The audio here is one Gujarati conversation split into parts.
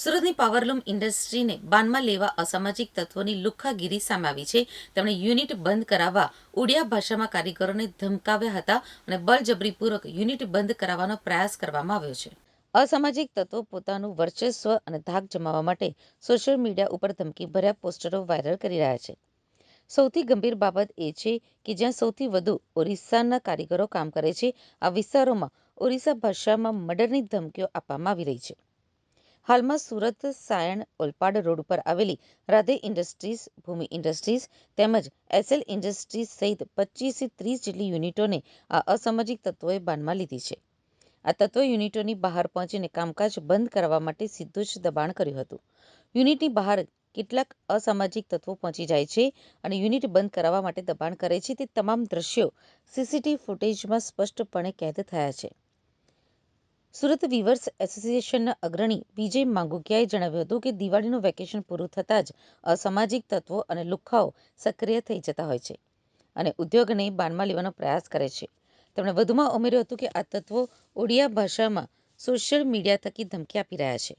સુરતની પાવરલૂમ ઇન્ડસ્ટ્રીને બાનમાં લેવા અસામાજિક તત્વોની લુખ્ખાગીરી સામે આવી છે. તેમણે યુનિટ બંધ કરાવવા ઉડિયા ભાષામાં કારીગરોને ધમકાવ્યા હતા અને બળજબરીપૂર્વક યુનિટ બંધ કરાવવાનો પ્રયાસ કરવામાં આવ્યો છે. અસામાજિક તત્વો પોતાનું વર્ચસ્વ અને ધાક જમાવવા માટે સોશિયલ મીડિયા ઉપર ધમકીભર્યા પોસ્ટરો વાયરલ કરી રહ્યા છે. સૌથી ગંભીર બાબત એ છે કે જ્યાં સૌથી વધુ ઓરિસ્સાના કારીગરો કામ કરે છે, આ વિસ્તારોમાં ઓરિસ્સા ભાષામાં મર્ડરની ધમકીઓ આપવામાં આવી રહી છે. હાલમાં સુરત સાયણ ઓલપાડ રોડ ઉપર આવેલી રાધે ઇન્ડસ્ટ્રીઝ, ભૂમિ ઇન્ડસ્ટ્રીઝ તેમજ એસએલ ઇન્ડસ્ટ્રીઝ સહિત પચીસથી ત્રીસ જેટલી યુનિટોને આ અસામાજિક તત્વોએ બાનમાં લીધી છે. આ તત્વો યુનિટોની બહાર પહોંચીને કામકાજ બંધ કરવા માટે સીધું જ દબાણ કર્યું હતું. યુનિટની બહાર કેટલાક અસામાજિક તત્વો પહોંચી જાય છે અને યુનિટ બંધ કરાવવા માટે દબાણ કરે છે તે તમામ દ્રશ્યો સીસીટીવી ફૂટેજમાં સ્પષ્ટપણે કેદ થયા છે. સુરત વીવર્સ એસોસિએશનના અગ્રણી વિજય માંગુકિયાએ જણાવ્યું હતું કે દિવાળીનું વેકેશન પૂરું થતાં જ અસામાજિક તત્વો અને લુખ્ખાઓ સક્રિય થઈ જતા હોય છે અને ઉદ્યોગને બાનમાં લેવાનો પ્રયાસ કરે છે. તેમણે વધુમાં ઉમેર્યું હતું કે આ તત્વો ઓડિયા ભાષામાં સોશિયલ મીડિયા થકી ધમકી આપી રહ્યા છે.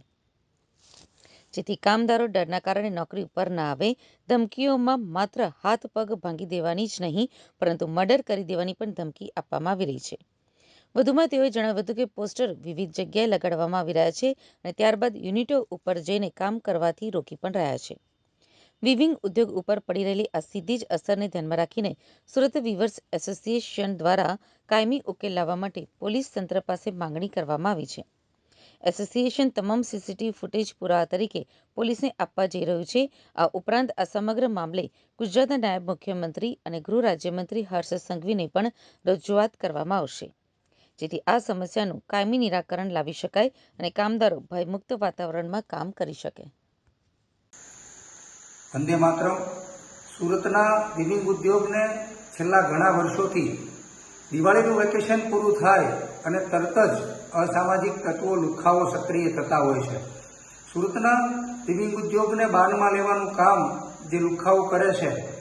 જેથી કામદારો ડરના કારણે નોકરી ઉપર ના આવે, ધમકીઓમાં માત્ર હાથ પગ ભાંગી દેવાની જ નહીં, પરંતુ મર્ડર કરી દેવાની પણ ધમકી આપવામાં આવી રહી છે. વધુમાં તેઓએ જણાવ્યું હતું કે પોસ્ટર વિવિધ જગ્યાએ લગાડવામાં આવી રહ્યા છે અને ત્યારબાદ યુનિટો ઉપર જઈને કામ કરવાથી રોકી પણ રહ્યા છે. વિવિંગ ઉદ્યોગ ઉપર પડી રહેલી આ સીધી જ અસરને ધ્યાનમાં રાખીને સુરત વિવર્સ એસોસિએશન દ્વારા કાયમી ઉકેલ લાવવા માટે પોલીસ તંત્ર પાસે માંગણી કરવામાં આવી છે. એસોસિએશન તમામ સીસીટીવી ફૂટેજ પુરાવા તરીકે પોલીસને આપવા જઈ રહ્યું છે. આ ઉપરાંત આ સમગ્ર મામલે ગુજરાતના નાયબ મુખ્યમંત્રી અને ગૃહ રાજ્યમંત્રી હર્ષ સંઘવીને પણ રજૂઆત કરવામાં આવશે. જેથી આ સમસ્યાનું કાયમી નિરાકરણ લાવી શકાય અને કામદારો ભયમુક્ત વાતાવરણમાં કામ કરી શકે. વંદે માતરમ. સુરતના વિવિંગ ઉદ્યોગને છેલ્લા ઘણા વર્ષોથી દિવાળીનું વેકેશન પૂરું થાય અને તરત જ અસામાજિક તત્વો લુખ્ખાઓ સક્રિય થતા હોય છે. સુરતના વિવિંગ ઉદ્યોગને બાનમાં લેવાનું કામ જે લુખાવો કરે છે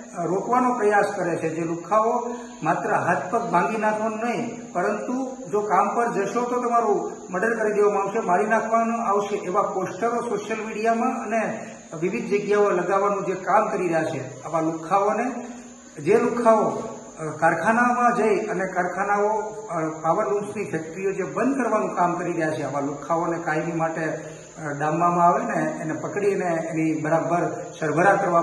રોકવાનો પ્રયાસ કરે છે. જે લુખાઓ માત્ર હાથ પગ ભાંગી નાખવાનું નહીં, પરંતુ જો કામ પર જશો તો તમારું મર્ડર કરી દેવામાં આવશે, મારી નાખવાનું આવશે એવા પોસ્ટરો સોશિયલ મીડિયામાં અને વિવિધ જગ્યાઓ લગાવવાનું જે કામ કરી રહ્યા છે, આવા લુખ્ખાઓને જે લુખાઓ કારખાનામાં જઈ અને કારખાનાઓ પાવર લૂમ્સની ફેક્ટરીઓ જે બંધ કરવાનું કામ કરી રહ્યા છે, આવા લુખ્ખાઓને કાયમી માટે ડામવામાં આવે ને એને પકડીને એની બરાબર સરભરા કરવા